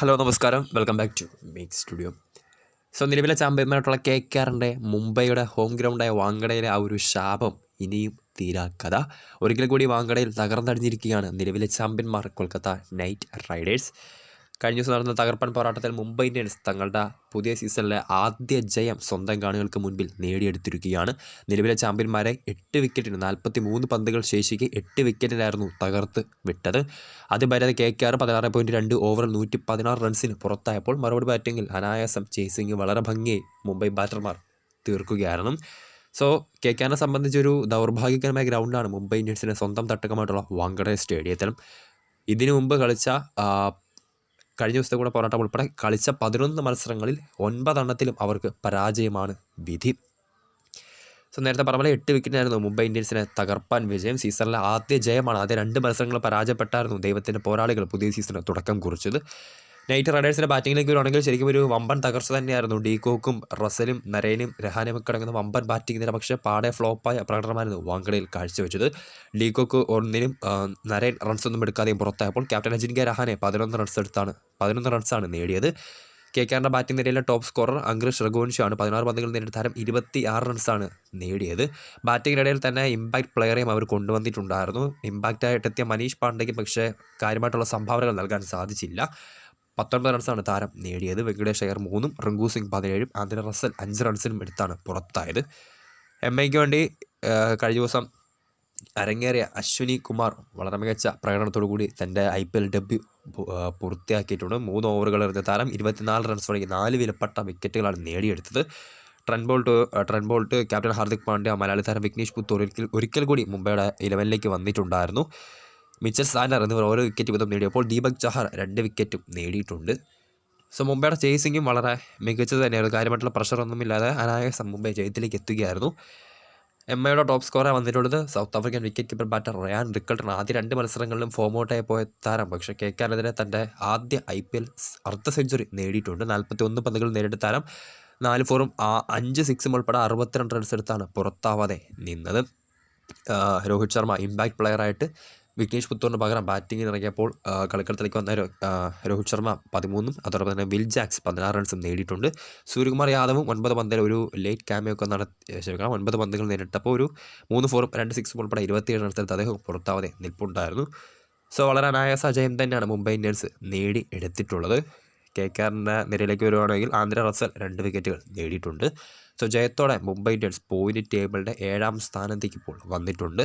Hello നമസ്കാരം. Welcome back to Make Studio so നിലവിലെ ചാമ്പ്യന്മാരായിട്ടുള്ള കെ കെ ആറിന്റെ മുംബൈയുടെ ഹോം ഗ്രൗണ്ടായ വാങ്കടയിലെ ആ ഒരു ശാപം ഇനിയും തീരാ കഥ. ഒരിക്കൽ കൂടി വാങ്കടയിൽ തകർന്നടിഞ്ഞിരിക്കുകയാണ് നിലവിലെ ചാമ്പ്യന്മാർ കൊൽക്കത്ത നൈറ്റ് റൈഡേഴ്സ് കഴിഞ്ഞ ദിവസം നടന്ന തകർപ്പൻ പോരാട്ടത്തിൽ മുംബൈ ഇന്ത്യൻസ് തങ്ങളുടെ പുതിയ സീസണിലെ ആദ്യ ജയം സ്വന്തം കാണികൾക്ക് മുൻപിൽ നേടിയെടുത്തിരിക്കുകയാണ്. നിലവിലെ ചാമ്പ്യന്മാരെ എട്ട് വിക്കറ്റിന് നാൽപ്പത്തി മൂന്ന് പന്തുകൾ ശേഷിക്ക് എട്ട് വിക്കറ്റിനായിരുന്നു തകർത്ത് വിട്ടത്. അത് വരെ കെ കെ ആർ പതിനാറ് പോയിന്റ് രണ്ട് ഓവറിൽ നൂറ്റി പതിനാറ് റൺസിന് പുറത്തായപ്പോൾ മറുപടി ബാറ്റിങ്ങിൽ അനായാസം ചേസിംഗ് വളരെ ഭംഗിയായി മുംബൈ ബാറ്റർമാർ തീർക്കുകയായിരുന്നു. സോ കെ കെ ആറിനെ സംബന്ധിച്ചൊരു ദൗർഭാഗ്യകരമായ ഗ്രൗണ്ടാണ് മുംബൈ ഇന്ത്യൻസിന്റെ സ്വന്തം തട്ടകമായിട്ടുള്ള വാങ്കഡെ സ്റ്റേഡിയത്തിലും. ഇതിനു മുമ്പ് കളിച്ച കഴിഞ്ഞ ദിവസത്തെ കൂടെ പോരാട്ടം ഉൾപ്പെടെ കളിച്ച പതിനൊന്ന് മത്സരങ്ങളിൽ ഒൻപതെണ്ണത്തിലും അവർക്ക് പരാജയമാണ് വിധി. സോ നേരത്തെ പറഞ്ഞ പോലെ എട്ട് വിക്കറ്റിനായിരുന്നു മുംബൈ ഇന്ത്യൻസിനെ തകർപ്പാൻ വിജയം. സീസണിലെ ആദ്യ ജയമാണ്. ആദ്യ രണ്ട് മത്സരങ്ങൾ പരാജയപ്പെട്ടായിരുന്നു ദൈവത്തിന്റെ പോരാളികൾ പുതിയ സീസണിന് തുടക്കം കുറിച്ചത്. നൈറ്റ് റൈഡേഴ്സിന്റെ ബാറ്റിങ്ങിലേക്ക് വരുവാണെങ്കിൽ ശരിക്കും ഒരു വമ്പൻ തകർച്ച തന്നെയായിരുന്നു. ഡീകോക്കും റസലും നരേനും രഹാനും ഒക്കെ അടങ്ങുന്ന വമ്പൻ ബാറ്റിംഗ് നില പക്ഷേ പാടെ ഫ്ലോപ്പായ പ്രകടനമായിരുന്നു വാങ്കടയിൽ കാഴ്ചവെച്ചത്. ഡീകോക്ക് ഒന്നിനും നരേൻ റൺസ് ഒന്നും എടുക്കാതെയും പുറത്തായപ്പോൾ ക്യാപ്റ്റൻ അജിൻക്യ രഹാനെ പതിനൊന്ന് റൺസ് എടുത്താണ് പതിനൊന്ന് റൺസാണ് നേടിയത്. കെ കെആറിന്റെ ബാറ്റിംഗ് നിരയിലെ ടോപ്പ് സ്കോറർ അങ്കുഷ് റഘുവൻഷാണ് പതിനാറ് പന്തുകൾ നേരിട്ട് താരം ഇരുപത്തി ആറ് റൺസാണ് നേടിയത്. ബാറ്റിങ്ങിനിടയിൽ തന്നെ ഇമ്പാക്ട് പ്ലെയറെയും അവർ കൊണ്ടുവന്നിട്ടുണ്ടായിരുന്നു. ഇമ്പാക്റ്റായിട്ടെത്തിയ മനീഷ് പാണ്ഡെക്ക് പക്ഷേ കാര്യമായിട്ടുള്ള സംഭാവനകൾ നൽകാൻ സാധിച്ചില്ല. പത്തൊൻപത് റൺസാണ് താരം. നേടിയത് വെങ്കടേഷ് അയ്യർ മൂന്നും റിങ്കു സിംഗ് പതിനേഴും ആന്ധ്ര റസൽ അഞ്ച് റൺസിനും എടുത്താണ് പുറത്തായത്. എം ഐക്ക് വേണ്ടി കഴിഞ്ഞ ദിവസം അരങ്ങേറിയ അശ്വിനി കുമാർ വളരെ മികച്ച പ്രകടനത്തോടു കൂടി തന്റെ ഐ പി എൽ ഡെബ്യൂ പൂർത്തിയാക്കിയിട്ടുണ്ട്. മൂന്ന് ഓവറുകൾ എറിഞ്ഞ താരം ഇരുപത്തിനാല് റൺസ് തുടങ്ങി നാല് വിലപ്പെട്ട വിക്കറ്റുകളാണ് നേടിയെടുത്തത്. Trent Boult Trent Boult captain Hardik Pandya Malayali താരം വിഘ്നേഷ് പുത്തൂർ ഒരിക്കൽ ഒരിക്കൽ കൂടി മുംബൈയുടെ ഇലവനിലേക്ക് വന്നിട്ടുണ്ടായിരുന്നു. മിച്ചൽ സാനർ എന്നിവർ ഓരോ വിക്കറ്റ് വീതം നേടിയപ്പോൾ ദീപക് ചഹർ രണ്ട് വിക്കറ്റും നേടിയിട്ടുണ്ട്. സോ മുംബൈയുടെ ചേസിങ്ങും വളരെ മികച്ചത് തന്നെയായിരുന്നു. കാര്യമായിട്ടുള്ള പ്രഷറൊന്നുമില്ലാതെ അനായാസം മുംബൈ ജയത്തിലേക്ക് എത്തുകയായിരുന്നു. എം ഐയുടെ ടോപ്പ് സ്കോറർ വന്നിട്ടുള്ളത് South African wicket keeper batter Ryan Rickelton ആദ്യ രണ്ട് മത്സരങ്ങളിലും ഫോം ഔട്ടായി പോയ താരം. പക്ഷേ കെ കെനെതിരെ തന്റെ ആദ്യ ഐ പി എൽ അർദ്ധ സെഞ്ചുറി നേടിയിട്ടുണ്ട്. നാൽപ്പത്തി ഒന്ന് പന്തുകൾ നേരിട്ട താരം. നാല് ഫോറും ആ അഞ്ച് സിക്സും ഉൾപ്പെടെ അറുപത്തിരണ്ട് റൺസ് എടുത്താണ് പുറത്താവാതെ നിന്നത്. രോഹിത് ശർമ്മ ഇമ്പാക്ട് പ്ലെയറായിട്ട് വിഘ്നേഷ് പുത്തൂറിന് പകരം ബാറ്റിംഗിൽ ഇറങ്ങിയപ്പോൾ കളിക്കളത്തിലേക്ക് വന്ന രോഹിത് ശർമ്മ പതിമൂന്നും അതോടൊപ്പം തന്നെ വിൽ ജാക്സ് പതിനാറ് റൺസും നേടിയിട്ടുണ്ട്. സൂര്യകുമാർ യാദവും ഒൻപത് പന്തിൽ ഒരു ലേറ്റ് ക്യാമിയോ ഒക്കെ നടത്തി ഒൻപത് പന്തുകൾ നേരിട്ടപ്പോൾ ഒരു മൂന്ന് ഫോറും രണ്ട് സിക്സും ഉൾപ്പെടെ ഇരുപത്തിയേഴ് റൺസ് എടുത്ത് അദ്ദേഹം പുറത്താവാതെ നിൽപ്പുണ്ടായിരുന്നു. സോ വളരെ അനായാസ ജയം തന്നെയാണ് മുംബൈ ഇന്ത്യൻസ് നേടി എടുത്തിട്ടുള്ളത്. കെ കെആറിന്റെ നിരയിലേക്ക് വരുവാണെങ്കിൽ ആന്ധ്ര റസൽ രണ്ട് വിക്കറ്റുകൾ നേടിയിട്ടുണ്ട്. സോ ജയത്തോടെ മുംബൈ ഇന്ത്യൻസ് പോയിന്റ് ടേബിളിന്റെ ഏഴാം സ്ഥാനത്തേക്ക് ഇപ്പോൾ വന്നിട്ടുണ്ട്.